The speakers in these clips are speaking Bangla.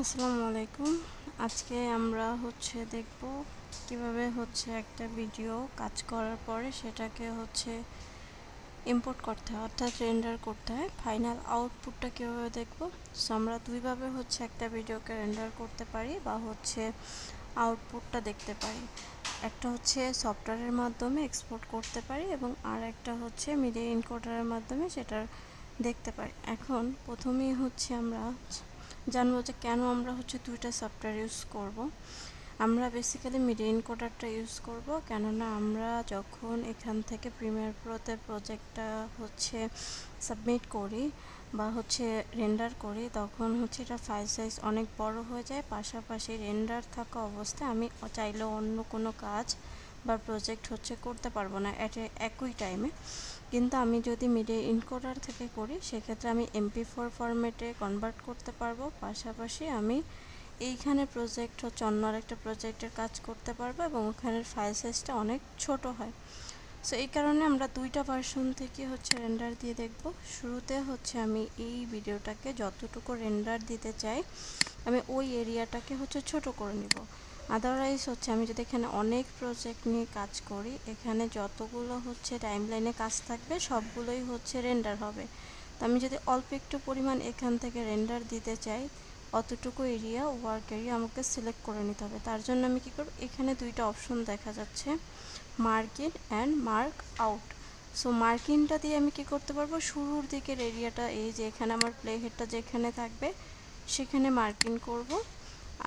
আসসালামু আলাইকুম আজকে আমরা হচ্ছে দেখব কীভাবে হচ্ছে একটা ভিডিও কাজ করার পরে সেটাকে হচ্ছে ইম্পোর্ট করতে হয়, অর্থাৎ রেন্ডার করতে হয়। ফাইনাল আউটপুটটা কীভাবে দেখব? আমরা দুইভাবে হচ্ছে একটা ভিডিওকে রেন্ডার করতে পারি বা হচ্ছে আউটপুটটা দেখতে পারি। একটা হচ্ছে সফটওয়্যারের মাধ্যমে এক্সপোর্ট করতে পারি এবং আর একটা হচ্ছে মিডিয়া ইনকোডারের মাধ্যমে সেটা দেখতে পারি। এখন প্রথমেই হচ্ছে আমরা জানব যে কেন আমরা হচ্ছে দুইটা সফটওয়্যার ইউজ করব। আমরা বেসিক্যালি মিডিয়া ইনকোডারটা ইউজ করব, কেননা আমরা যখন এখান থেকে প্রিমিয়ার প্রোতে প্রজেক্টটা হচ্ছে সাবমিট করি বা হচ্ছে রেন্ডার করি, তখন হচ্ছে এটা ফাইল সাইজ অনেক বড় হয়ে যায় পাশাপাশি রেন্ডার থাকা অবস্থায় আমি চাইলেও অন্য কোনো কাজ বা প্রজেক্ট হচ্ছে করতে পারব না অ্যাট একই টাইমে কিন্তু আমি যদি মিডিয়া ইনকোডার থেকে করি, সেক্ষেত্রে আমি এমপি ফোর ফরম্যাটে কনভার্ট করতে পারব। পাশাপাশি আমি এইখানে প্রজেক্ট হচ্ছে অন্য আরেকটা প্রজেক্টের কাজ করতে পারব এবং ওখানের ফাইল সাইজটা অনেক ছোট হয়। সো এই কারণে আমরা দুইটা ভার্সন থেকে হচ্ছে রেন্ডার দিয়ে দেখব। শুরুতে হচ্ছে আমি এই ভিডিওটাকে যতটুকু রেন্ডার দিতে চাই, আমি ওই এরিয়াটাকে হচ্ছে ছোট করে নিব। আদারওয়াইজ হচ্ছে আমি যদি এখানে অনেক প্রজেক্ট নিয়ে কাজ করি, এখানে যতগুলো হচ্ছে টাইমলাইনে কাজ থাকবে, সবগুলোই হচ্ছে রেন্ডার হবে। তো আমি যদি অল্প একটু পরিমাণ এখান থেকে রেন্ডার দিতে চাই, অতটুকু এরিয়া ওয়ার্ক এরিয়া আমাকে সিলেক্ট করে নিতে হবে। তার জন্য আমি কী করব? এখানে দুইটা অপশন দেখা যাচ্ছে marquee and mark out so মার্কিনটা দিয়ে আমি কি করতে পারব? শুরুর দিকের এরিয়াটা এই যে এখানে আমার প্লে হেডটা যেখানে থাকবে, সেখানে মার্কিন করব।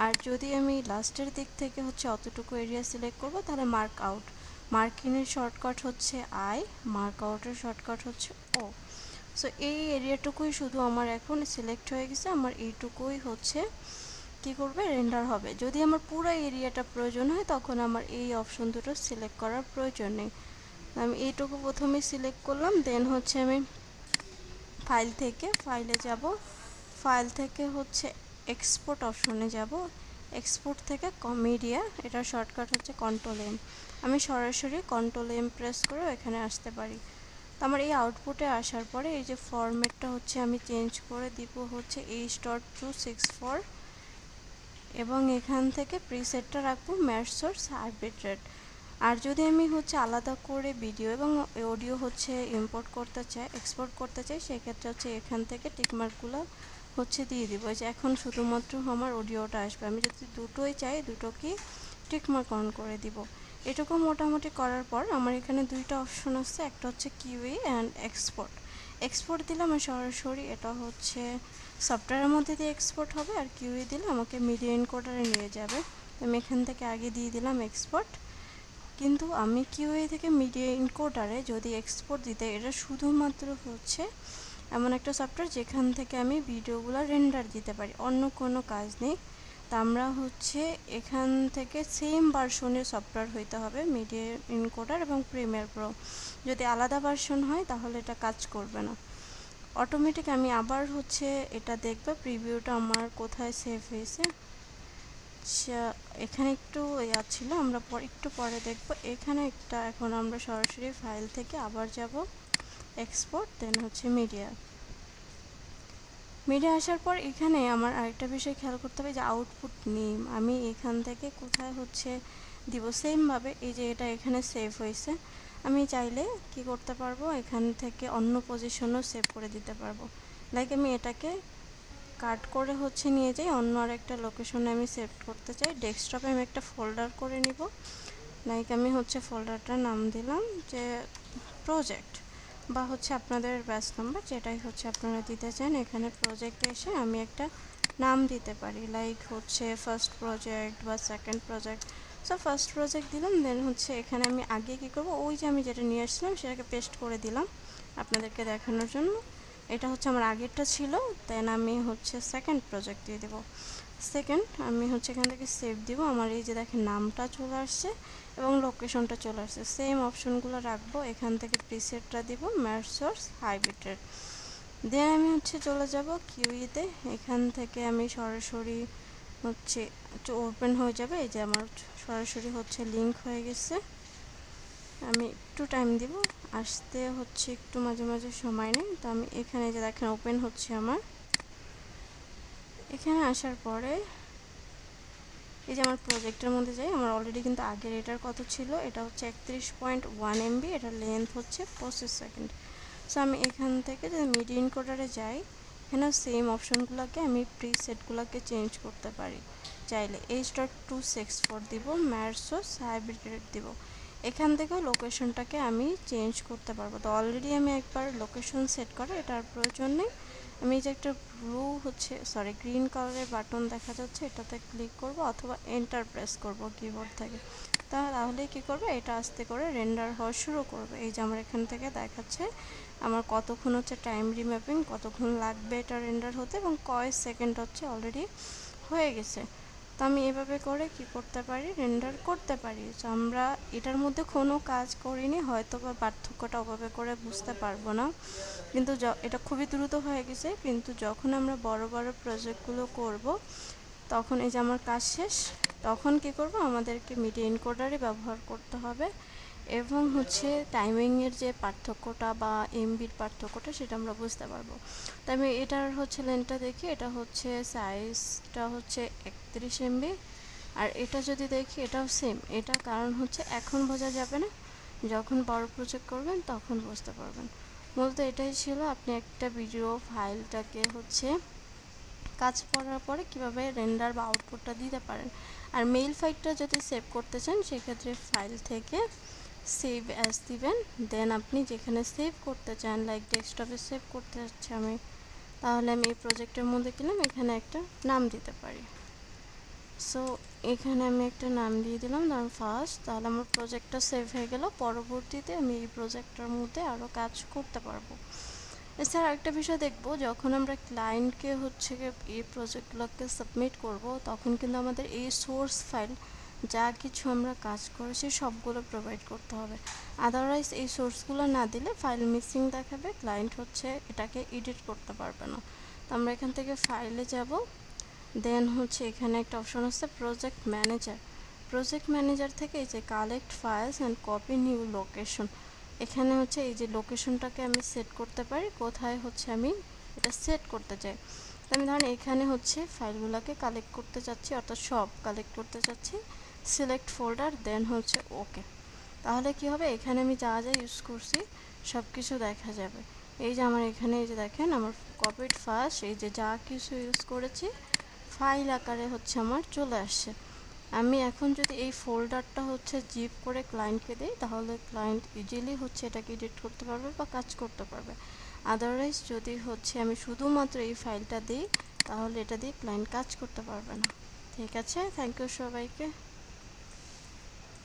আর যদি আমি লাস্টের দিক থেকে হচ্ছে অতটুকু এরিয়া সিলেক্ট করব, তাহলে মার্ক আউট মার্কিনের শর্টকাট হচ্ছে আই মার্ক আউটের শর্টকাট হচ্ছে ও সো এই এরিয়াটুকুই শুধু আমার এখন সিলেক্ট হয়ে গেছে, আমার এইটুকুই হচ্ছে কি করবে? রেন্ডার হবে। যদি আমার পুরো এরিয়াটা প্রয়োজন হয়, তখন আমার এই অপশন দুটো সিলেক্ট করার প্রয়োজন নেই। আমি এইটুকু প্রথমে সিলেক্ট করলাম দেন হচ্ছে আমি ফাইল থেকে ফাইলে যাব। ফাইল থেকে হচ্ছে এক্সপোর্ট অপশনে যাব। এক্সপোর্ট থেকে মিডিয়া এটার শর্টকাট হচ্ছে কন্ট্রোল এম আমি সরাসরি কন্ট্রোল এম প্রেস করে এখানে আসতে পারি। তো আমার এই আউটপুটে আসার পরে এই যে ফরম্যাটটা হচ্ছে আমি চেঞ্জ করে দিব হচ্ছে H dot two six four এবং এখান থেকে প্রিসেটটা রাখব ম্যাট সোর্স আর যদি আমি হচ্ছে আলাদা করে ভিডিও এবং অডিও হচ্ছে ইম্পোর্ট করতে চাই এক্সপোর্ট করতে চাই, সেক্ষেত্রে হচ্ছে এখান থেকে টিকমার্কগুলো হচ্ছে দিয়ে দিব। যে এখন শুধুমাত্র আমার অডিওটা আসবে। আমি যদি দুটোই চাই দুটোকে টিকমার্ক অন করে দিব। এটুকু মোটামুটি করার পর আমার এখানে দুইটা অপশন আছে। একটা হচ্ছে কিউই অ্যান্ড এক্সপোর্ট এক্সপোর্ট দিলে আমার সরাসরি এটা হচ্ছে সফটওয়্যারের মধ্যে দিয়ে এক্সপোর্ট হবে আর কিউই দিলে আমাকে মিডিয়া এনকোডারে নিয়ে যাবে। আমি এখান থেকে আগে দিয়ে দিলাম এক্সপোর্ট কিন্তু আমি কিউই থেকে মিডিয়া ইনকোডারে যদি এক্সপোর্ট দিতে, এটা শুধুমাত্র হচ্ছে এমন একটা সফটওয়্যার যেখান থেকে আমি ভিডিওগুলো রেন্ডার দিতে পারি, অন্য কোনো কাজ নেই। তা আমরা হচ্ছে এখান থেকে সেম ভার্সনের সফটওয়্যার হইতে হবে মিডিয়া ইনকোডার এবং প্রিমিয়ার প্রো যদি আলাদা ভার্সন হয়, তাহলে এটা কাজ করবে না। অটোমেটিক আমি আবার হচ্ছে এটা দেখব প্রিভিউটা আমার কোথায় সেভ হয়েছে। আচ্ছা এখানে একটু ইয়া ছিল, আমরা একটু পরে দেখব। এখানে একটা, এখন আমরা সরাসরি ফাইল থেকে আবার যাব। এক্সপোর্ট দেন হচ্ছে মিডিয়া মিডিয়া আসার পর এখানে আমার আরেকটা বিষয় খেয়াল করতে হবে যে আউটপুট নেম আমি এখান থেকে কোথায় হচ্ছে দিব? সেমভাবে এই যে এটা এখানে সেভ হয়েছে, আমি চাইলে কি করতে পারব? এখান থেকে অন্য পজিশনও সেভ করে দিতে পারব। লাইক আমি এটাকে কাট করে হচ্ছে নিয়ে যাই, অন্য আর একটা লোকেশনে আমি সেভ করতে চাই। ডেস্কটপে আমি একটা ফোল্ডার করে নিব। লাইক আমি হচ্ছে ফোল্ডারটার নাম দিলাম যে প্রজেক্ট বা হচ্ছে আপনাদের ব্যাচ নাম্বার যেটাই হচ্ছে আপনারা দিতে চান, এখানে প্রজেক্টে এসে আমি একটা নাম দিতে পারি। লাইক হচ্ছে ফার্স্ট প্রজেক্ট বা second project so first project দিলাম দেন হচ্ছে এখানে আমি আগে কী করব, ওই যে আমি যেটা নিয়ে আসছিলাম সেটাকে পেস্ট করে দিলাম আপনাদেরকে দেখানোর জন্য। এটা হচ্ছে আমার আগেরটা ছিল দেন আমি হচ্ছে সেকেন্ড প্রজেক্ট দিয়ে দেবো। সেকেন্ড আমি হচ্ছে এখান থেকে সেভ দিব। আমার এই যে দেখেন নামটা চলে আসছে এবং লোকেশনটা চলে আসছে। সেম অপশনগুলো রাখব। এখান থেকে প্রিসেটটা দিব ম্যাট সোর্স হাইব্রিডের দেন আমি হচ্ছে চলে যাব কিউইতে এখান থেকে আমি সরাসরি হচ্ছে ওপেন হয়ে যাবে। এই যে আমার সরাসরি হচ্ছে লিঙ্ক হয়ে গেছে। আমি একটু টাইম দিব। আসতে হচ্ছে একটু মাঝে মাঝে সময় নেই। তো আমি এখানে যে দেখেন ওপেন হচ্ছে আমার। এখানে আসার পরে এই যে আমার প্রজেক্টের মধ্যে যাই, আমার অলরেডি কিন্তু আগের এটার কত ছিল? এটা হচ্ছে একত্রিশ পয়েন্ট ওয়ান এমবি, এটার লেন্থ হচ্ছে পঁচিশ সেকেন্ড সো আমি এখান থেকে যদি মিড ইনকোডারে যাই, এখানে সেম অপশনগুলোকে আমি প্রি সেটগুলোকে চেঞ্জ করতে পারি। চাইলে H dot two six four দিব ম্যারসোস হাইব্রিড দিব। এখান থেকেও লোকেশনটাকে আমি চেঞ্জ করতে পারব। তো অলরেডি আমি একবার লোকেশন সেট করে, এটার প্রয়োজন নেই। আমি এই যে একটা ব্লু হচ্ছে সরি গ্রিন কালারের বাটন দেখা যাচ্ছে, এটাতে ক্লিক করব অথবা এন্টার প্রেস করব কিবোর্ড থেকে। তাহলে কি করবে? এটা আস্তে করে রেন্ডার হওয়া শুরু করবে। এই যে আমার এখান থেকে দেখাচ্ছে, আমার কতক্ষণ হচ্ছে টাইম রিম্যাপিং কতক্ষণ লাগবে এটা রেন্ডার হতে এবং কয় সেকেন্ড হচ্ছে অলরেডি হয়ে গেছে। তো আমি এভাবে করে কি করতে পারি? রেন্ডার করতে পারি। তো আমরা এটার মধ্যে কোনো কাজ করিনি হয়তো বা পার্থক্যটা ওভাবে করে বুঝতে পারব না। কিন্তু এটা খুবই দ্রুত হয়ে গেছে। কিন্তু যখন আমরা বড় বড় প্রজেক্টগুলো করব, তখন এই যে আমার কাজ শেষ, তখন কি করব? আমাদেরকে মিডিয়া ইনকোডারই ব্যবহার করতে হবে। এবং হচ্ছে টাইমিংয়ের যে পার্থক্যটা বা এমবির পার্থক্যটা সেটা আমরা বুঝতে পারব। তো আমি এটার হচ্ছে লেনটা দেখি, এটা হচ্ছে সাইজটা হচ্ছে একত্রিশ এমবি আর এটা যদি দেখি এটাও সেম এটা কারণ হচ্ছে এখন বোঝা যাবে না, যখন বড় প্রজেক্ট করবেন তখন বুঝতে পারবেন। মূলত এটাই ছিল, আপনি একটা ভিডিও ফাইলটাকে হচ্ছে কাজ করার পরে কীভাবে রেন্ডার বা আউটপুটটা দিতে পারেন। আর মেইল ফাইলটা যদি সেভ করতে চান, সেক্ষেত্রে ফাইল থেকে সেভ অ্যাজ দিবেন। দেন আপনি যেখানে সেভ করতে চান লাইক ডেস্কটপে সেভ করতে যাচ্ছি আমি, তাহলে আমি এই প্রজেক্টের মধ্যে গেলাম, এখানে একটা নাম দিতে পারি। সো এখানে আমি একটা নাম দিয়ে দিলাম ধরুন ফার্স্ট তাহলে আমার প্রজেক্টটা সেভ হয়ে গেল। পরবর্তীতে আমি এই প্রজেক্টটার মধ্যে আরও কাজ করতে পারব। এছাড়া একটা বিষয় দেখব, যখন আমরা ক্লায়েন্টকে হচ্ছে এই প্রজেক্টগুলোকে সাবমিট করব, তখন কিন্তু আমাদের এই সোর্স ফাইল যা কিছু আমরা কাজ করেছি সবগুলো প্রোভাইড করতে হবে। আদারওয়াইজ এই সোর্সগুলো না দিলে ফাইল মিসিং দেখাবে ক্লায়েন্ট হচ্ছে এটাকে এডিট করতে পারবে না। তো আমরা এখান থেকে ফাইলে যাব দেন হচ্ছে এখানে একটা অপশন আছে প্রজেক্ট ম্যানেজার প্রজেক্ট ম্যানেজার থেকে এই যে collect files and copy new location এখানে হচ্ছে এই যে লোকেশনটাকে আমি সেট করতে পারি, কোথায় হচ্ছে আমি এটা সেট করতে চাই। আমি ধরেন এখানে হচ্ছে ফাইলগুলোকে কালেক্ট করতে চাচ্ছি, অর্থাৎ সব কালেক্ট করতে চাচ্ছি। সিলেক্ট ফোল্ডার দেন হচ্ছে ওকে তাহলে কি হবে? এখানে আমি যা যা ইউজ করছি সব কিছু দেখা যাবে। এই যে আমার এখানে, এই যে দেখেন, আমার কপিড ফার্স্ট এই যে যা কিছু ইউজ করেছি ফাইল আকারে হচ্ছে আমার চলে আসছে। আমি এখন যদি এই ফোল্ডারটা হচ্ছে জিপ করে ক্লায়েন্টকে দিই, তাহলে ক্লায়েন্ট ইজিলি হচ্ছে এটাকে এডিট করতে পারবে বা কাজ করতে পারবে। আদারওয়াইজ যদি হচ্ছে আমি শুধুমাত্র এই ফাইলটা দিই, তাহলে এটা দিয়ে ক্লায়েন্ট কাজ করতে পারবে না। ঠিক আছে? থ্যাংক ইউ সবাইকে।